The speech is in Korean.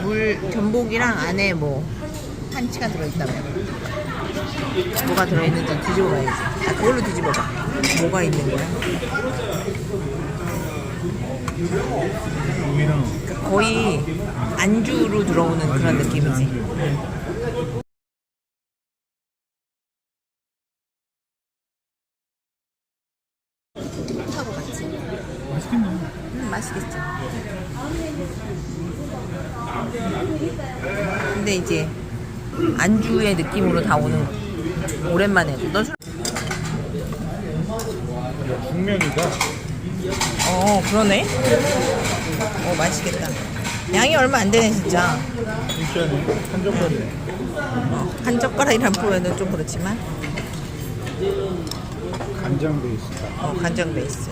이거를 전복이랑 안에 뭐 한치가 들어있다며. 뭐가 들어있는지 뒤집어 봐야지. 아, 그걸로 뒤집어 봐. 뭐가 있는 거야? 그러니까 거의 안주로 들어오는 그런 느낌이지. 하고 같이. 맛있겠네. 음, 맛있겠죠. 근데 이제 안주의 느낌으로 다 오는 거. 오랜만에. 너 술? 중면이다. 어, 그러네. 어, 맛있겠다. 양이 얼마 안 되네, 진짜. 진짜네. 한 젓갈이네. 어, 한 젓가락이란 표현은 좀 그렇지만, 간장 베이스다. 어, 간장 베이스.